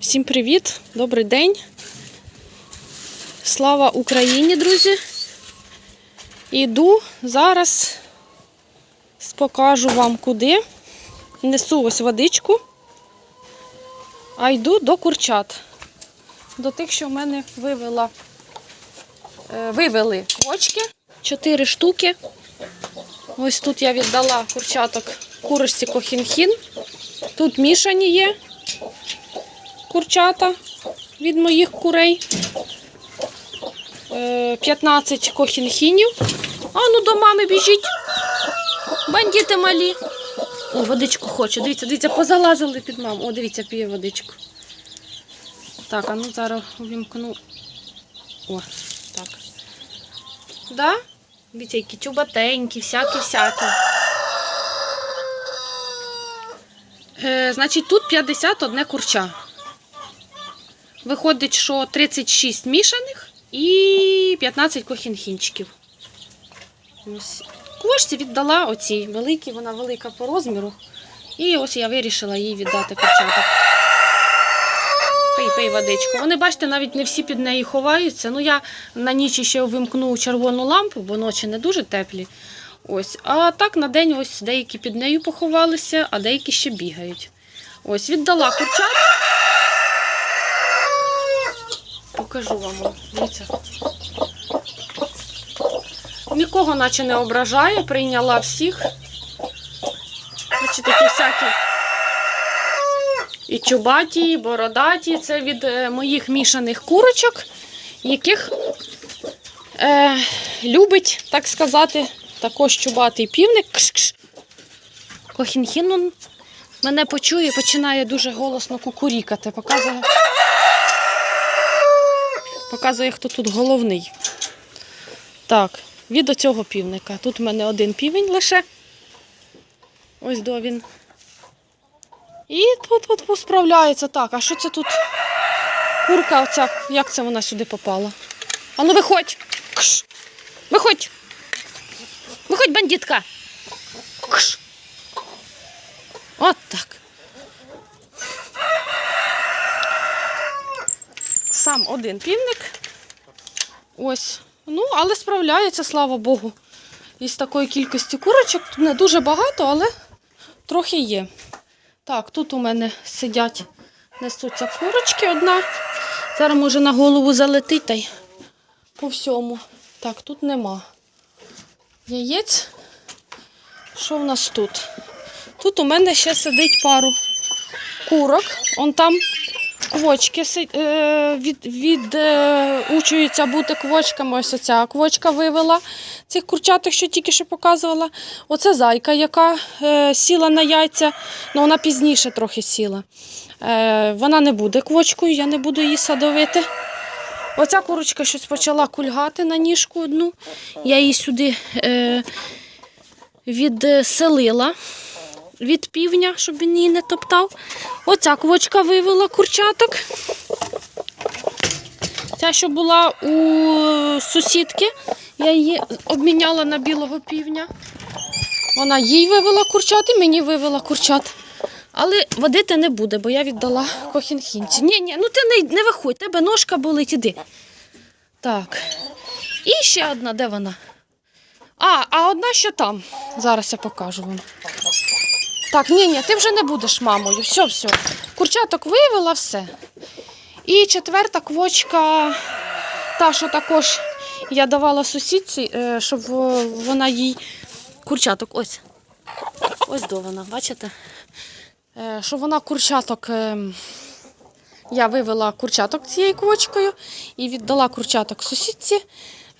Всім привіт, добрий день. Слава Україні, друзі. Іду зараз покажу вам куди. Несу ось водичку, а йду до курчат. До тих, що в мене вивела, е, вивели квочки. Чотири штуки. Ось тут я віддала курчаток курочці Кохінхін. Тут мішані є курчата від моїх курей. Е, 15 кохінхінів. А ну до мами біжіть. Бандити малі. О, водичку хочу. Дивіться, дивіться, позалазили під маму. О, дивіться, п'є водичку. Так, а ну зараз увімкну. О, так. Да? Дивіться, які чубатенькі, всякі-всякі. Е, значить, тут 51 курча. Виходить, що 36 мішаних і 15 кохінхінчиків. Ось. Квошці віддала оцій великій, вона велика по розміру. І ось я вирішила їй віддати курчаток. Пий, пий водичку. Вони, бачите, навіть не всі під нею ховаються. Ну, я на ніч ще вимкну червону лампу, бо ночі не дуже теплі. Ось. А так на день ось деякі під нею поховалися, а деякі ще бігають. Ось, віддала курчат. Покажу вам. Дивіться. Нікого наче не ображає, прийняла всіх. Бачите, такі всякі. І чубаті, і бородаті. Це від е, моїх мішаних курочок, яких е, любить, так сказати, також чубатий півник. Кш-кш. Кохінхін мене почує, починає дуже голосно кукурікати. Показує, показує, хто тут головний. Так, від оцього півника. Тут в мене один півень лише. Ось до він. І тут от справляється так. А що це тут? Курка оця, як це вона сюди попала? А ну виходь! Кш! Виходь! Виходь, бандитка! Кш! От так. Сам один півник. Ось. Ну, але справляється, слава Богу. Із такої кількості курочок. Тут не дуже багато, але трохи є. Так, тут у мене сидять, несуться курочки одна. Зараз може на голову залетить та й по всьому. Так, тут нема. Яєць. Що в нас тут? Тут у мене ще сидить пару курок. Он там квочки е, від, від, е, учуються бути квочками. Ось оця квочка вивела цих курчаток, що тільки що показувала. Оце зайка, яка е, сіла на яйця, ну вона пізніше трохи сіла. Вона не буде квочкою, я не буду її садовити. Оця курочка щось почала кульгати на ніжку одну. Я її сюди відселила від півня, щоб він її не топтав. Оця квочка вивела курчаток. Ця, що була у сусідки, я її обміняла на білого півня. Вона їй вивела курчат і мені вивела курчат. Але водити не буде, бо я віддала кохінхінці. Ні, ні, ну ти не, не виходь, тебе ножка болить, іди. Так. І ще одна, де вона? А, а одна ще там. Зараз я покажу вам. Так, ні, ні, ти вже не будеш мамою. Все, все. Курчаток вивела, все. І четверта квочка, та, що також я давала сусідці, е, щоб вона їй курчаток. Ось. Ось до бачите? Е, Щоб вона курчаток. е, Я вивела курчаток цією квочкою і віддала курчаток сусідці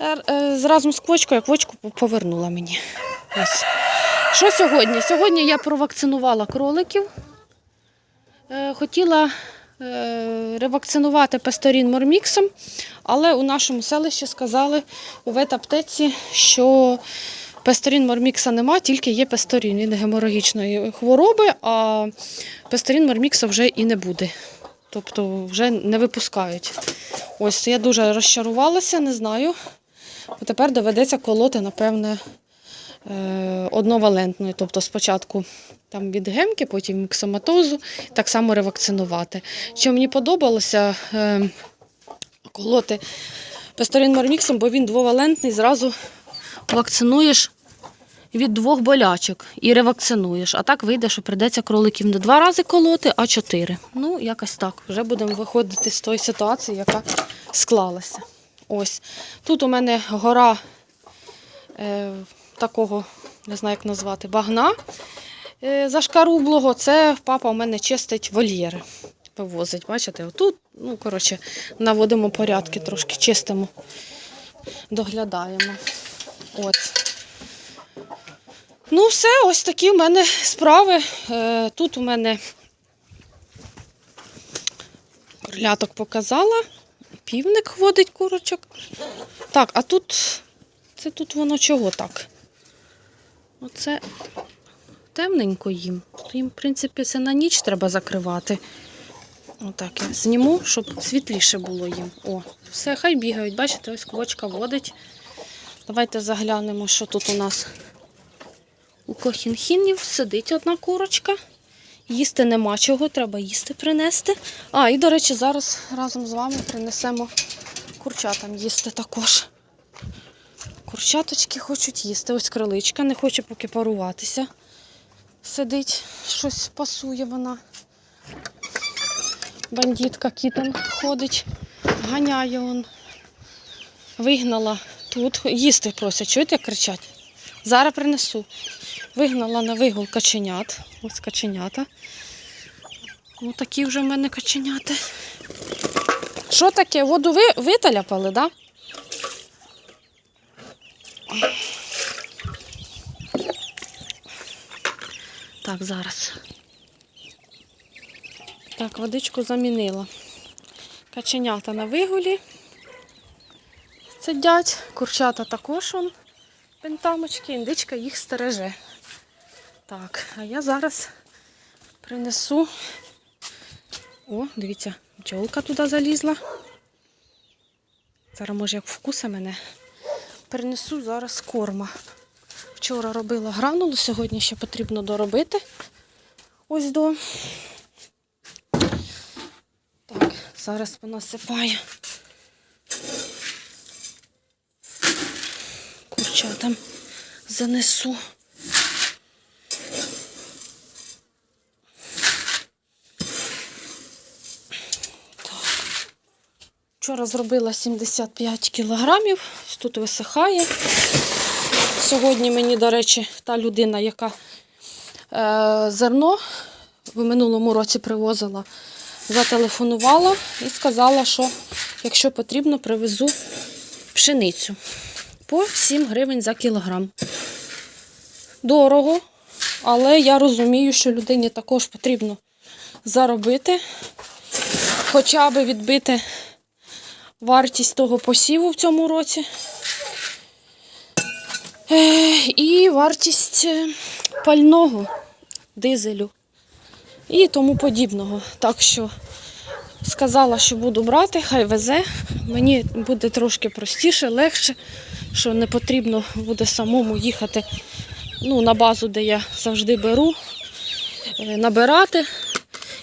е, разом з квочкою, а квочку повернула мені. Ось. Що сьогодні? Сьогодні я провакцинувала кроликів. Е, Хотіла е, ревакцинувати пасторін морміксом, але у нашому селищі сказали у ветаптеці, що пасторін мормікса нема, тільки є пасторін. Він геморагічної хвороби, а пасторін мормікса вже і не буде. Тобто вже не випускають. Ось я дуже розчарувалася, не знаю. Тепер доведеться колоти, напевне, одновалентною. Тобто спочатку там від гемки, потім міксоматозу, так само ревакцинувати. Що мені подобалося е, колоти песторин морміксом, бо він двовалентний, зразу вакцинуєш від двох болячок і ревакцинуєш. А так вийде, що прийдеться кроликів не два рази колоти, а чотири. Ну, якось так. Вже будемо виходити з тої ситуації, яка склалася. Ось. Тут у мене гора е, такого, не знаю, як назвати, багна е, зашкарублого. Це папа у мене чистить вольєри. Вивозить, бачите, отут, ну, коротше, наводимо порядки, трошки чистимо, доглядаємо. От. Ну, все, ось такі в мене справи. Е, Тут у мене кроляток показала. Півник ходить курочок. Так, а тут це тут воно чого так? Оце темненько їм. Їм, в принципі, це на ніч треба закривати. Отак я зніму, щоб світліше було їм. О, все, хай бігають. Бачите, ось квочка водить. Давайте заглянемо, що тут у нас. У кохінхінів сидить одна курочка. Їсти нема чого, треба їсти принести. А, і, до речі, зараз разом з вами принесемо курчатам їсти також. Курчаточки хочуть їсти. Ось криличка, не хоче поки паруватися. Сидить, щось пасує вона. Бандитка кітон ходить, ганяє он. Вигнала тут. Їсти просять, чуєте, як кричать? Зараз принесу. Вигнала на вигул каченят. Ось каченята. Ось такі вже в мене каченята. Що таке? Воду ви, виталяпали, так? Да? Так, зараз. Так, водичку замінила. Каченята на вигулі. Сидять, курчата також он, пентамочки, індичка їх стереже. Так, а я зараз принесу. О, дивіться, бджолка туди залізла. Зараз, може, як вкуса мене. Принесу зараз корма. Вчора робила гранулу, сьогодні ще потрібно доробити. Ось до. Так, зараз понасипаю. Курчатам занесу. Вчора зробила 75 кілограмів, тут висихає. Сьогодні мені, до речі, та людина, яка е, зерно в минулому році привозила, зателефонувала і сказала, що якщо потрібно, привезу пшеницю по 7 гривень за кілограм. Дорого, але я розумію, що людині також потрібно заробити, хоча б відбити вартість того посіву в цьому році. І вартість е, пального, дизелю і тому подібного. Так що сказала, що буду брати, хай везе. Мені буде трошки простіше, легше, що не потрібно буде самому їхати ну, на базу, де я завжди беру, е, набирати.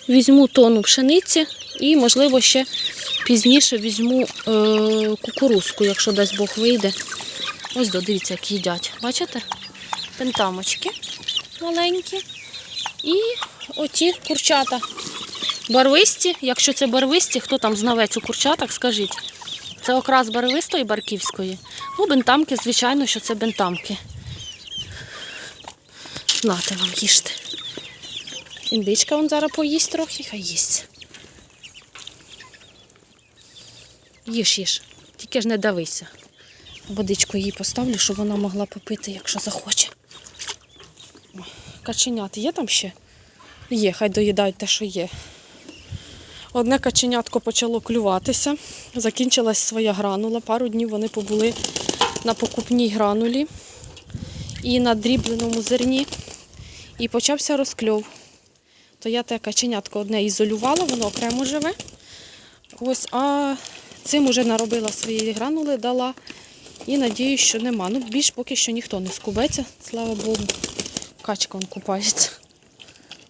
Візьму тонну пшениці і, можливо, ще пізніше візьму е, кукурузку, якщо дасть Бог вийде. Ось до, дивіться, як їдять. Бачите? Пентамочки маленькі. І оті курчата. Барвисті, якщо це барвисті, хто там знавець у курчатах, скажіть. Це окрас барвистої барківської. Ну, бентамки, звичайно, що це бентамки. Нате вам їжте. Індичка вон зараз поїсть трохи, хай їсть. Їж, їж. Тільки ж не давися. Водичку їй поставлю, щоб вона могла попити, якщо захоче. Каченят є там ще? Є, хай доїдають те, що є. Одне каченятко почало клюватися, закінчилась своя гранула. Пару днів вони побули на покупній гранулі і на дрібленому зерні. І почався розкльов. То я те каченятко одне ізолювала, воно окремо живе. Ось, а цим уже наробила свої гранули, дала І надіюсь, що нема. Ну, більш поки що ніхто не скубеться, слава Богу. Качка он купається.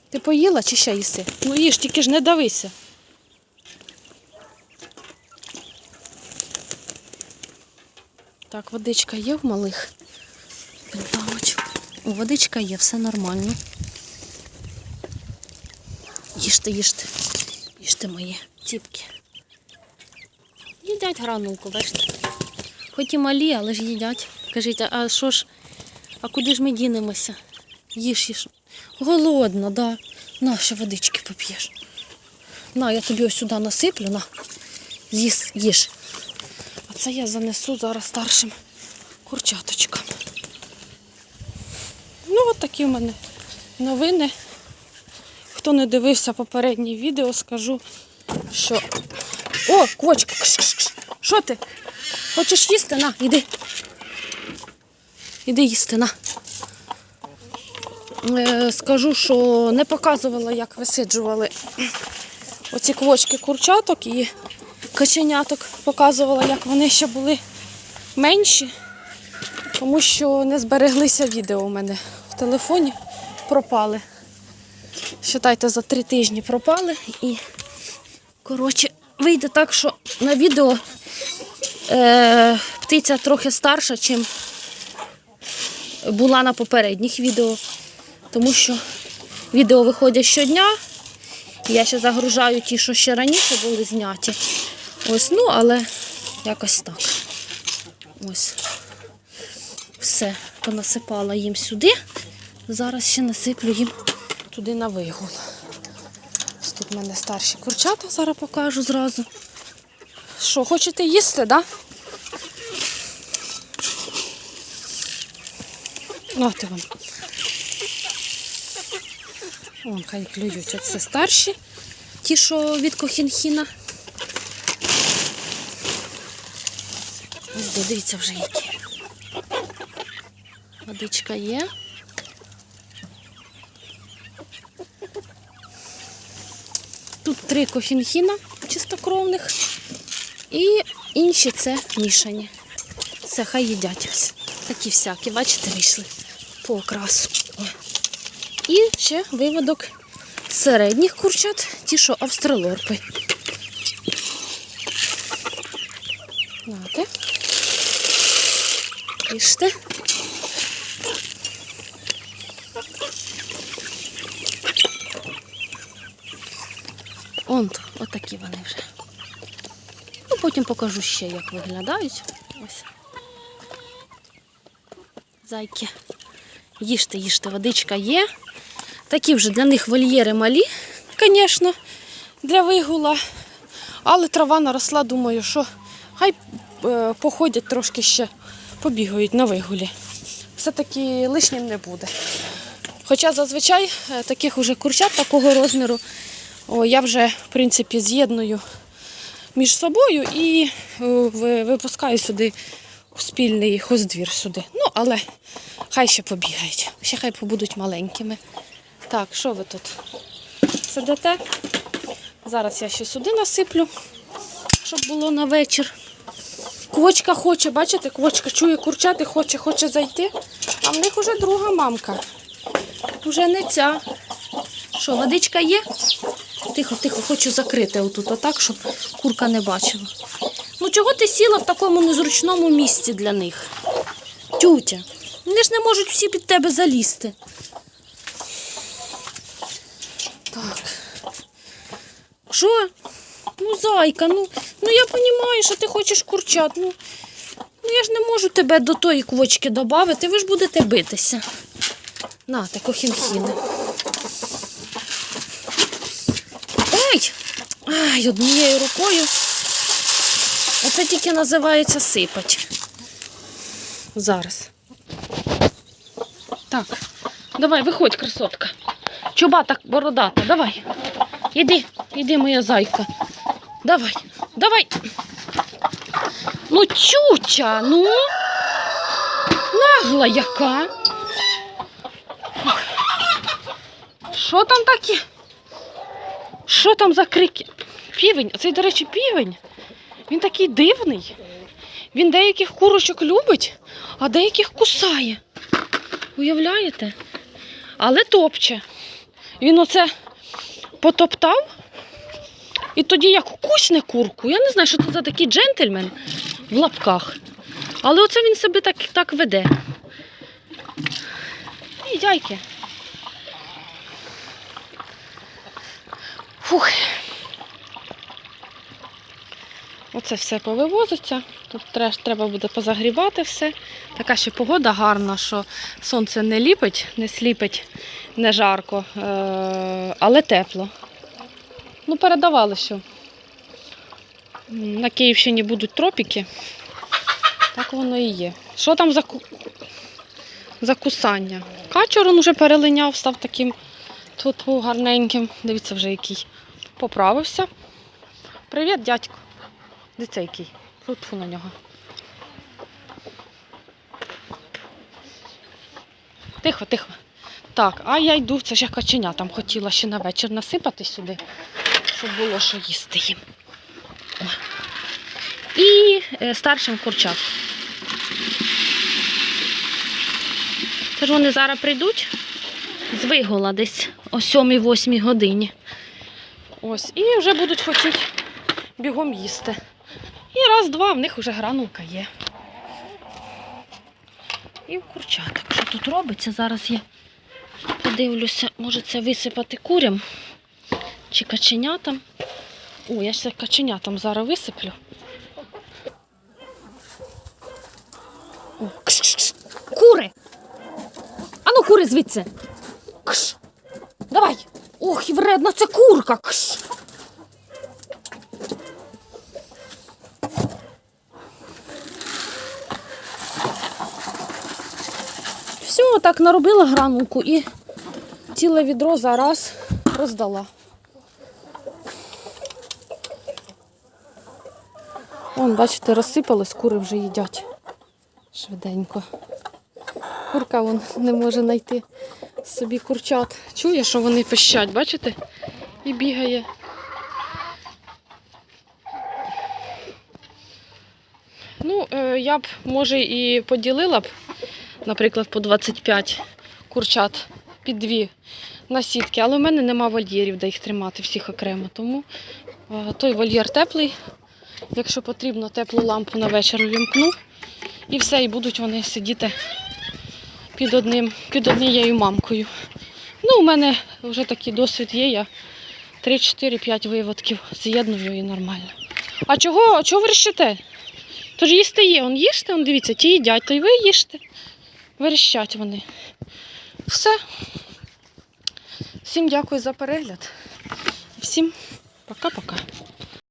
Ти поїла чи ще їси? Ну їж, тільки ж не давися. Так, водичка є в малих. Водичка є, все нормально. Їжте, їжте. Їжте мої тіпки. Їдять гранулку, бачите. Хоч і малі, але ж їдять. Кажіть, а що ж, а куди ж ми дінемося? Їж, їж. Голодна, да. На, ще водички поп'єш. На, я тобі ось сюди насиплю, на. Їж, їж. А це я занесу зараз старшим курчаточкам. Ну, от такі в мене новини. Хто не дивився попереднє відео, скажу, що. О, квочка! Що ти? Хочеш їсти? На, іди. Іди їсти, на. Е, Скажу, що не показувала, як висиджували оці квочки курчаток і каченяток. Показувала, як вони ще були менші, тому що не збереглися відео у мене в телефоні, пропали. Считайте, за три тижні пропали і, коротше, вийде так, що на відео е, птиця трохи старша, чим була на попередніх відео. Тому що відео виходять щодня. Я ще загружаю ті, що ще раніше були зняті. Ось, ну, але якось так. Ось. Все, понасипала їм сюди. Зараз ще насиплю їм туди на вигул. Тут в мене старші курчата, зараз покажу зразу. Що, хочете їсти, так? Да? Нате вам. Вон хай клюють. Оце старші, ті, що від кохінхіна. Ось дивіться вже які. Водичка є. Три кофінхіна чистокровних і інші це мішані. Це хай їдять ось. Такі всякі, бачите, вийшли по окрасу. І ще виводок середніх курчат, ті, що австралорпи. Нате. Їжте. Он, отакі вони вже. Ну, потім покажу ще, як виглядають. Ось. Зайки. Їжте, їжте, водичка є. Такі вже для них вольєри малі, звісно, для вигула. Але трава наросла, думаю, що хай е, походять трошки ще, побігають на вигулі. Все-таки лишнім не буде. Хоча зазвичай е, таких уже курчат такого розміру о, я вже, в принципі, з'єдную між собою і е, випускаю сюди спільний хоздвір сюди. Ну, але хай ще побігають, ще хай побудуть маленькими. Так, що ви тут сидите? Зараз я ще сюди насиплю, щоб було на вечір. Квочка хоче, бачите, квочка чує курчати, хоче, хоче зайти, а в них вже друга мамка. Уже не ця. Що, водичка є? Тихо, тихо, хочу закрити отут, отак, щоб курка не бачила. Ну чого ти сіла в такому незручному місці для них? Тютя, вони ж не можуть всі під тебе залізти. Так. Що? Ну, зайка, ну, ну я розумію, що ти хочеш курчат. Ну, ну я ж не можу тебе до тої квочки додати, ви ж будете битися. На, ти кохінхіни. Ай, однією рукою. Оце тільки називається сипать. Зараз. Так, давай, виходь, красотка. Чубата бородата, давай. Іди, іди, моя зайка. Давай, давай. Ну, чуча, ну. Нагла яка. Що там таке? Що там за крики? Півень, цей, до речі, півень. Він такий дивний. Він деяких курочок любить, а деяких кусає. Уявляєте? Але топче. Він оце потоптав, і тоді як кусне курку. Я не знаю, що це за такий джентльмен в лапках. Але оце він себе так, так веде. І дяйки. Фух. Оце все повивозиться. Тут треба буде позагрівати все. Така ще погода гарна, що сонце не ліпить, не сліпить, не жарко, е- але тепло. Ну, передавали, що на Київщині будуть тропіки. Так воно і є. Що там за, за кусання? Качур вже перелиняв, став таким тут гарненьким. Дивіться, вже який поправився. Привіт, дядько. Де це який? Фу на нього. Тихо, тихо. Так, а я йду, це ж я каченя там хотіла ще на вечір насипати сюди, щоб було що їсти їм. І е, старшим курчат. Це ж вони зараз прийдуть з вигула десь о 7-8 годині. Ось, і вже будуть хотіти бігом їсти. І раз-два в них вже гранулка є. І в курчаток. Що тут робиться? Зараз я подивлюся, може це висипати курям чи каченятам. О, я це каченятам зараз висиплю. О, кш-кш-кш. Кури! Ану, кури звідси. Кш. Давай. Ох, і вредна це курка. Кш. Все, так наробила гранулку і ціле відро зараз роздала. Вон, бачите, розсипалось, кури вже їдять швиденько. Курка вон не може знайти собі курчат. Чує, що вони пищать, бачите? І бігає. Ну, е, я б, може, і поділила б, наприклад, по 25 курчат під дві на сітки, але в мене нема вольєрів, де їх тримати всіх окремо. Тому е, той вольєр теплий. Якщо потрібно, теплу лампу на вечір увімкну. І все, і будуть вони сидіти під одним, під однією мамкою. Ну, у мене вже такий досвід є. Я 3-4-5 виводків з'єдную і нормально. А чого, чого ви рішите? Тож їсти є, он їжте, он дивіться, ті їдять, то й ви їжте. Верещать вони. Все. Всім дякую за перегляд. Всім пока-пока.